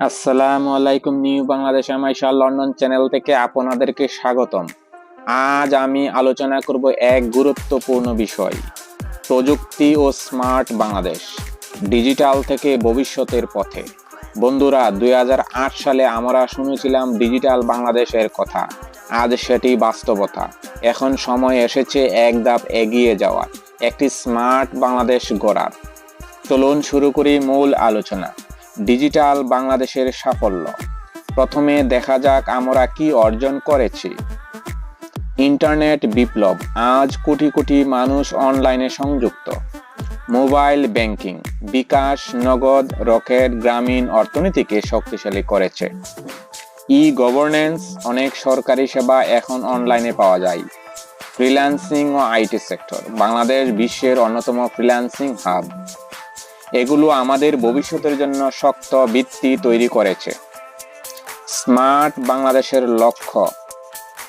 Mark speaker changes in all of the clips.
Speaker 1: আসসালামু আলাইকুম new Bangladesh Amaisha London channel থেকে আপনাদেরকে স্বাগতম। আজ আমি আলোচনা করব এক গুরুত্বপূর্ণ বিষয়, প্রযুক্তি ও স্মার্ট বাংলাদেশ, ডিজিটাল থেকে ভবিষ্যতের পথে। বন্ধুরা, দুই হাজার আট সালে আমরা শুনেছিলাম ডিজিটাল বাংলাদেশের কথা, আজ সেটি বাস্তবতা। এখন সময় এসেছে এক ধাপ এগিয়ে যাওয়ার, একটি স্মার্ট বাংলাদেশ গড়ার। চলুন শুরু করি মূল আলোচনা। ডিজিটাল বাংলাদেশের সাফল্য। প্রথমে দেখা যাক আমরা কি অর্জন করেছি। ইন্টারনেট বিপ্লব, আজ কোটি কোটি মানুষ অনলাইনে সংযুক্ত। মোবাইল ব্যাংকিং, বিকাশ, নগদ, রকেট, গ্রামীণ অর্থনীতিকে শক্তিশালী করেছে। ই গভর্নেন্স অনেক সরকারি সেবা এখন অনলাইনে পাওয়া যায়। ফ্রিল্যান্সিং ও আইটি সেক্টর, বাংলাদেশ বিশ্বের অন্যতম ফ্রিল্যান্সিং হাব। এগুলো আমাদের ভবিষ্যতের জন্য শক্ত ভিত্তি তৈরি করেছে। স্মার্ট বাংলাদেশের লক্ষ্য।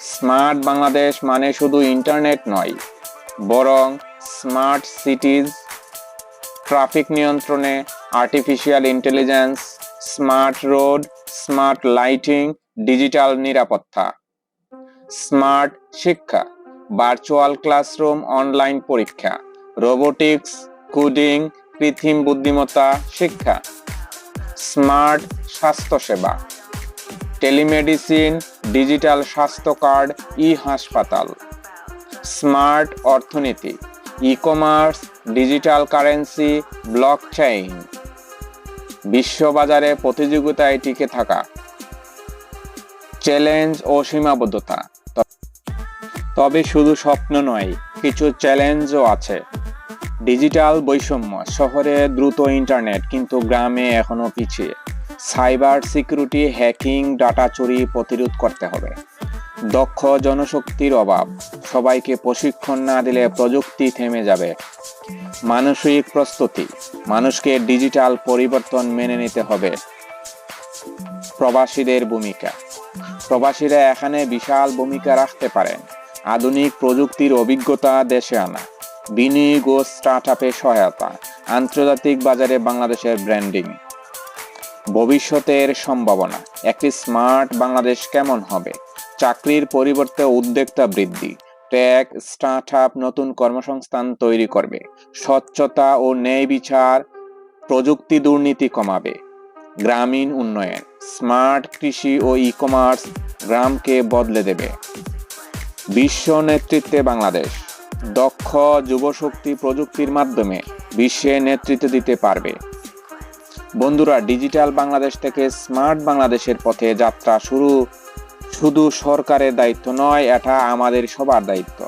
Speaker 1: স্মার্ট বাংলাদেশ মানে শুধু ইন্টারনেট নয়, বরং স্মার্ট সিটিজ, ট্রাফিক নিয়ন্ত্রণে artificial intelligence, smart road, smart lighting, digital নিরাপত্তা। স্মার্ট শিক্ষা, ভার্চুয়াল ক্লাসরুম, অনলাইন পরীক্ষা, রোবোটিক্স, কোডিং কৃত্রিম বুদ্ধিমত্তা শিক্ষা, স্মার্ট স্বাস্থ্যসেবা, টেলিমেডিসিন, ডিজিটাল স্বাস্থ্য কার্ড ই হাসপাতাল স্মার্ট অর্থনীতি e commerce digital currency, blockchain. বিশ্ববাজারে প্রতিযোগিতায় টিকে থাকা, চ্যালেঞ্জ ও সীমাবদ্ধতা। তবে শুধু স্বপ্ন নয়, কিছু চ্যালেঞ্জও আছে। ডিজিটাল বৈষম্য, শহরে দ্রুত ইন্টারনেট, কিন্তু গ্রামে এখনও পিছিয়ে। সাইবার সিকিউরিটি, হ্যাকিং, ডাটা চুরি প্রতিরোধ করতে হবে। দক্ষ জনশক্তির অভাব, সবাইকে প্রশিক্ষণ না দিলে প্রযুক্তি থেমে যাবে। মানসিক প্রস্তুতি, মানুষকে ডিজিটাল পরিবর্তন মেনে নিতে হবে। প্রবাসীদের ভূমিকা, প্রবাসীরা এখানে বিশাল ভূমিকা রাখতে পারেন। আধুনিক প্রযুক্তির অভিজ্ঞতা দেশে আনা। বিনিয়োগ ও স্টার্ট আপে সহায়তা, আন্তর্জাতিক বাজারে বাংলাদেশের ব্র্যান্ডিং। ভবিষ্যতের সম্ভাবনা, একটি স্মার্ট বাংলাদেশ কেমন হবে? চাকরির পরিবর্তে উদ্যোক্তা বৃদ্ধি, টেক স্টার্ট আপ নতুন কর্মসংস্থান তৈরি করবে, স্বচ্ছতা ও ন্যায় বিচার, প্রযুক্তি দুর্নীতি কমাবে। গ্রামীণ উন্নয়ন, স্মার্ট কৃষি ও ই কমার্স গ্রামকে বদলে দেবে। বিশ্ব নেতৃত্বে বাংলাদেশ। দক্ষ যুবশক্তি প্রযুক্তির মাধ্যমে বিশ্বে নেতৃত্ব দিতে পারবে। বন্ধুরা, ডিজিটাল বাংলাদেশ থেকে স্মার্ট বাংলাদেশের পথে যাত্রা শুরু শুধু সরকারের দায়িত্ব নয়, এটা আমাদের সবার দায়িত্ব।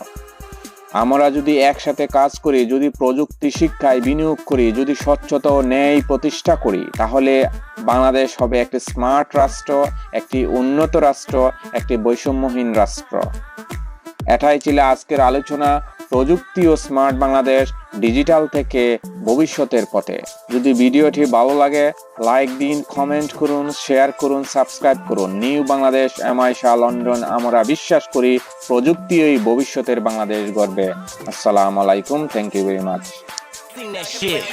Speaker 1: আমরা যদি একসাথে কাজ করি, যদি প্রযুক্তি শিক্ষায় বিনিয়োগ করি, যদি স্বচ্ছতা ও ন্যায় প্রতিষ্ঠা করি, তাহলে বাংলাদেশ হবে একটি স্মার্ট রাষ্ট্র, একটি উন্নত রাষ্ট্র, একটি বৈষম্যহীন রাষ্ট্র। এটাই ছিল আজকের আলোচনা। প্রযুক্তি ও স্মার্ট বাংলাদেশ ডিজিটাল থেকে ভবিষ্যতের পথে। যদি ভিডিওটি ভালো লাগে, লাইক দিন, কমেন্ট করুন, শেয়ার করুন, সাবস্ক্রাইব করুন। New Bangladesh, M I Shah, London, আমরা বিশ্বাস করি প্রযুক্তি এই ভবিষ্যতের বাংলাদেশ গড়বে। আসসালাম আলাইকুম thank you very much
Speaker 2: that shit.